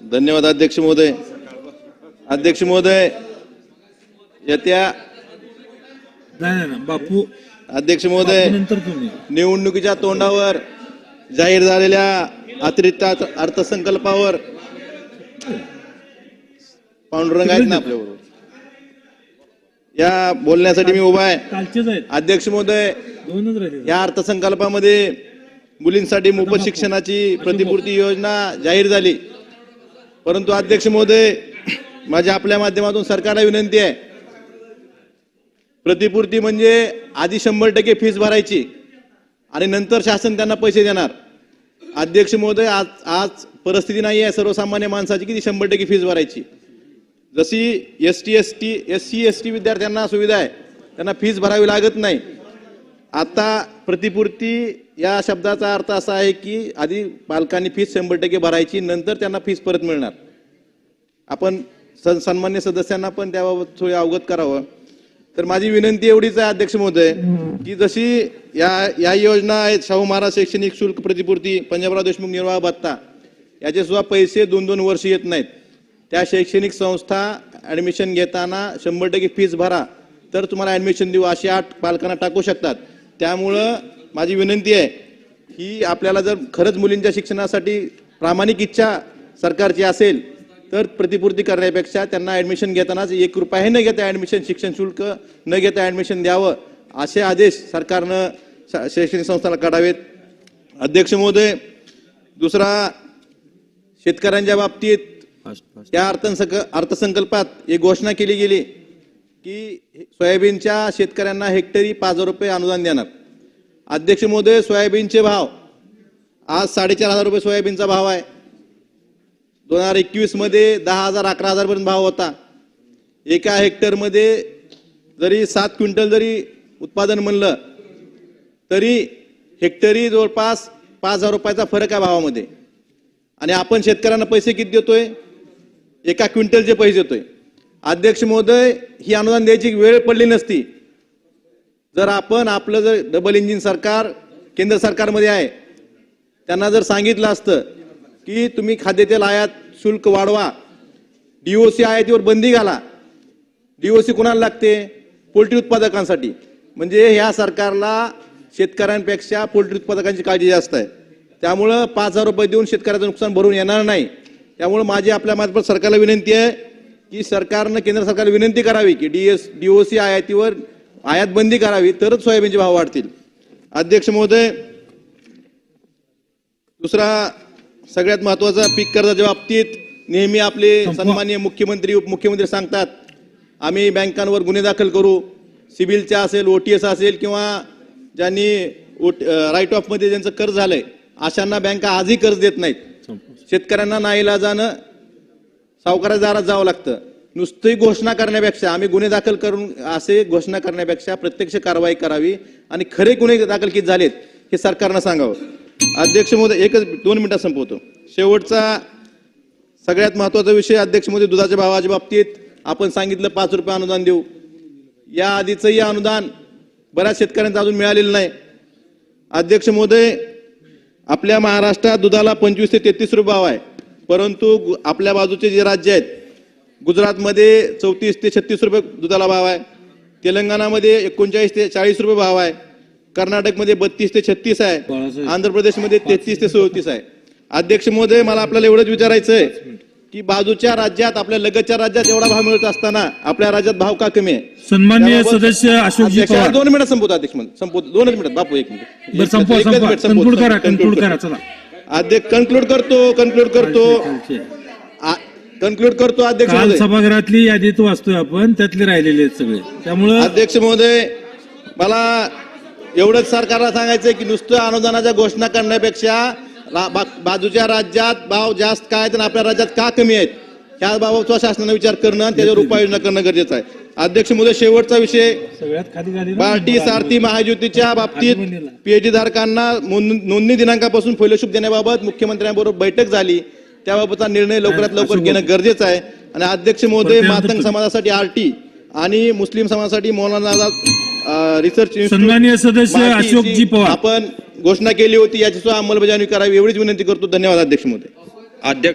धन्यवाद अध्यक्ष महोदय. अध्यक्ष महोदय येत्या नाही नाही नाही, बापू. अध्यक्ष महोदय निवडणुकीच्या तोंडावर जाहीर झालेल्या अतिरिक्त अर्थ- अर्थसंकल्पावर पांडुरंग आहेत ना आपल्याबरोबर. या बोलण्यासाठी मी उभा आहे. अध्यक्ष महोदय या अर्थसंकल्पामध्ये मुलींसाठी मोफत शिक्षणाची प्रतिपूर्ती योजना जाहीर झाली. परंतु अध्यक्ष महोदय माझ्या आपल्या माध्यमातून सरकारला विनंती आहे. प्रतिपूर्ती म्हणजे आधी शंभर टक्के फीस भरायची आणि नंतर शासन त्यांना पैसे देणार. अध्यक्ष महोदय आज आज परिस्थिती नाही आहे सर्वसामान्य माणसाची की ती शंभर टक्के फीस भरायची. जशी S T S T S C S T विद्यार्थ्यांना सुविधा आहे त्यांना फीस भरावी लागत नाही. आता प्रतिपूर्ती या शब्दाचा अर्थ असा आहे की आधी पालकांनी फीस शंभर टक्के भरायची नंतर त्यांना फीस परत मिळणार. आपण सन सन्मान्य सदस्यांना पण त्याबाबत थोडे अवगत करावं. तर माझी विनंती एवढीच आहे अध्यक्ष महोदय की जशी या या योजना आहेत शाहू महाराज शैक्षणिक शुल्क प्रतिपूर्ती पंजाबराव देशमुख निर्वाह भत्ता याचे सुद्धा पैसे दोन दोन वर्ष येत नाहीत. त्या शैक्षणिक संस्था ॲडमिशन घेताना शंभर टक्के फीस भरा तर तुम्हाला ॲडमिशन देऊ अशी आठ पालकांना टाकू शकतात. त्यामुळं माझी विनंती आहे की आपल्याला जर खरंच मुलींच्या शिक्षणासाठी प्रामाणिक इच्छा सरकारची असेल तर प्रतिपूर्ती करण्यापेक्षा त्यांना ऍडमिशन घेतानाच एक रुपयाही न घेता ऍडमिशन शिक्षण शुल्क न घेता ऍडमिशन द्यावं असे आदेश सरकारनं शा- शैक्षणिक संस्थांना काढावेत. अध्यक्ष महोदय दुसरा शेतकऱ्यांच्या बाबतीत या अर्थसंक अर्थसंकल्पात एक घोषणा केली गेली की सोयाबीनच्या शेतकऱ्यांना हेक्टरी पाच हजार रुपये अनुदान देणार. अध्यक्ष महोदय सोयाबीनचे भाव. आज साडेचार हजार रुपये सोयाबीनचा भाव आहे. दोन हजार एकवीसमध्ये दहा हजार अकरा हजार पर्यंत भाव होता. एका हेक्टरमध्ये जरी सात क्विंटल जरी उत्पादन म्हणलं तरी हेक्टरी जवळपास पाच हजार रुपयाचा फरक आहे भावामध्ये. आणि आपण शेतकऱ्यांना पैसे किती देतोय? एका क्विंटलचे पैसे देतोय. अध्यक्ष महोदय ही अनुदान द्यायची वेळ पडली नसती. जर आपण आपलं जर डबल इंजिन सरकार केंद्र सरकारमध्ये आहे त्यांना जर सांगितलं असतं की तुम्ही खाद्यतेल आयात शुल्क वाढवा डीओसी आयातीवर बंदी घाला डीओसी कुणाला लागते? पोल्ट्री उत्पादकांसाठी. म्हणजे ह्या सरकारला शेतकऱ्यांपेक्षा पोल्ट्री उत्पादकांची काळजी जास्त आहे. त्यामुळं पाच हजार रुपये देऊन शेतकऱ्याचं नुकसान भरून येणार नाही. त्यामुळं माझी आपल्या मार्फत सरकारला विनंती आहे की सरकारनं केंद्र सरकारला विनंती करावी की D S D O C आयातीवर आयात बंदी करावी तरच सोयाबीनचे भाव वाढतील. अध्यक्ष महोदय दुसरा सगळ्यात महत्त्वाचा पीक कर्जाच्या बाबतीत नेहमी आपले सन्मान्य मुख्यमंत्री उपमुख्यमंत्री सांगतात आम्ही बँकांवर गुन्हे दाखल करू. सिबिलचा असेल ओटीएस असेल किंवा ज्यांनी राईट ऑफमध्ये ज्यांचं कर्ज झालंय अशांना बँका आजही कर्ज देत नाहीत. शेतकऱ्यांना नाईला जाणं सावकाराच्या दारात जावं लागतं. नुसती घोषणा करण्यापेक्षा आम्ही गुन्हे दाखल करून असे घोषणा करण्यापेक्षा प्रत्यक्ष कारवाई करावी आणि खरे गुन्हे दाखल किती झालेत हे सरकारनं सांगावं. अध्यक्ष महोदय एकच दोन मिनिटात संपवतो. शेवटचा सगळ्यात महत्त्वाचा विषय अध्यक्ष महोदय दुधाच्या भावाच्या बाबतीत आपण सांगितलं पाच रुपये अनुदान देऊ. या आधीचंही अनुदान बऱ्याच शेतकऱ्यांचं अजून मिळालेलं नाही. अध्यक्ष महोदय आपल्या महाराष्ट्रात दुधाला पंचवीस ते तेहतीस रुपये भाव आहे. परंतु गु- आपल्या बाजूचे जे राज्य आहेत गुजरातमध्ये चौतीस ते छत्तीस रुपये दुधाला भाव आहे. तेलंगणामध्ये एकोणचाळीस ते चाळीस रुपये भाव आहे. कर्नाटकमध्ये बत्तीस ते छत्तीस आहे. आंध्र प्रदेशमध्ये तेहतीस ते चौतीस आहे. अध्यक्ष महोदय मला आपल्याला एवढंच विचारायचं आहे की बाजूच्या राज्यात आपल्या लगतच्या राज्यात एवढा भाव मिळत असताना आपल्या राज्यात भाव का कमी आहे? सन्मान्य त्याबाबत- सदस्य अशोकजी पवार. दोन मिनिट संपवतो अध्यक्ष महोदय. संपवतो दोनच मिनिट बापू एक मिनिट. कन्क्लूड करा conclude कन्क्लूड करतो. करा चला. अध्यक्ष कन्क्लूड करतो कन्क्लूड करतो अध्यक्ष काल महोदय. सभागृहातली यादीत वाचतोय आपण त्यातले राहिलेले आहेत सगळे. त्यामुळं अध्यक्ष महोदय मला एवढंच सरकारला सांगायचंय की नुसतं अनुदानाच्या घोषणा करण्यापेक्षा रा- बा- बाजूच्या राज्यात भाव जास्त काय आहेत आणि आपल्या राज्यात का कमी आहेत ह्या बाबतचा शासनाने विचार करणं आणि त्याच्यावर उपाययोजना करणं गरजेचं आहे. अध्यक्ष महोदय शेवटचा विषय. सगळ्यात खाली झाली ना? बार्टी सारथी महायुतीच्या बाबतीत. पीएचडी धारकांना नोंद- नोंदणी दिनांकापासून फेलोशिप देण्याबाबत मुख्यमंत्र्यांबरोबर बैठक झाली. त्याबाबतचा निर्णय लवकरात लवकर घेणं गरजेचं आहे. आणि अध्यक्ष महोदय मातंग समाजासाठी आरटी आणि मुस्लिम समाजासाठी मौलाना आझाद रिसर्च सदस्य अशोकजी पवार. आपण घोषणा केली होती याची सुद्धा अंमलबजावणी करावी एवढीच विनंती करतो. धन्यवाद अध्यक्ष महोदय. अध्यक्ष